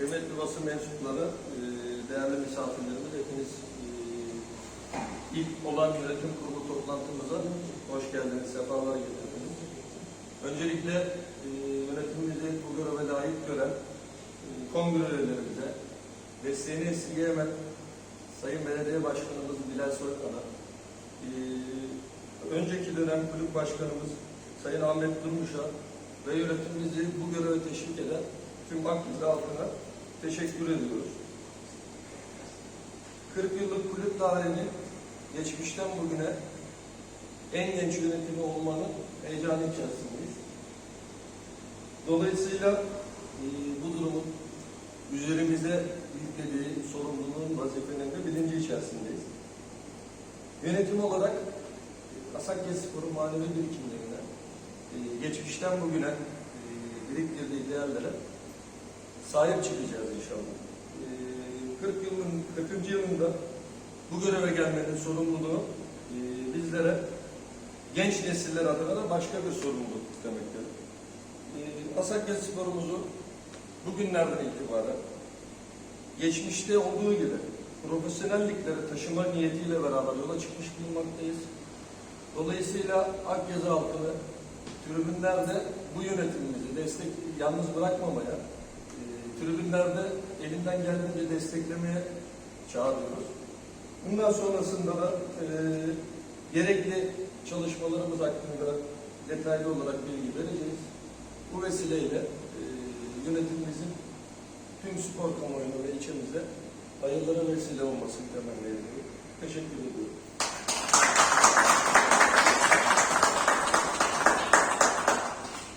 Kıymetli basın mensupları, e, değerli misafirlerimiz, hepiniz e, ilk olan yönetim kurulu toplantımıza hoş geldiniz, sefalar getirdiniz. Öncelikle e, yönetimimizi bu göreve layık gören e, kongrelerimize, desteğini esirgeyemeyen Sayın Belediye Başkanımız Bilal Soykan'a, önceki dönem kulüp başkanımız Sayın Ahmet Durmuş'a ve yönetimimizi bu göreve teşvik eden tüm Akdeniz halkına teşekkür ediyoruz. 40 yıllık kulüp tarihinin geçmişten bugüne en genç yönetimi olmanın heyecanı içerisindeyiz. Dolayısıyla e, bu durumun üzerimize yüklediği sorumluluğun vazifenin bilinci içerisindeyiz. Yönetim olarak e, Asakya Spor'un manevi birikimlerine, e, geçmişten bugüne e, biriktirdiği değerlere sahip çıkacağız inşallah. E, 40 yılın 40. yılında bu göreve gelmenin sorumluluğu e, bizlere genç nesiller adına da başka bir sorumluluk demektir. E, Asakya Spor'umuzu bugünlerden itibaren geçmişte olduğu gibi profesyonellikleri taşıma niyetiyle beraber yola çıkmış bulunmaktayız. Dolayısıyla Akyazı halkını tribünlerde bu yönetimimizi destek yalnız bırakmamaya, tribünlerde elinden geldiğince desteklemeye çağırıyoruz. Bundan sonrasında da e, gerekli çalışmalarımız hakkında detaylı olarak bilgi vereceğiz. Bu vesileyle e, yönetimimizin tüm spor kamuoyuna ve ilçemize hayırlara vesile olmasını temenni ediyorum. Teşekkür ediyorum.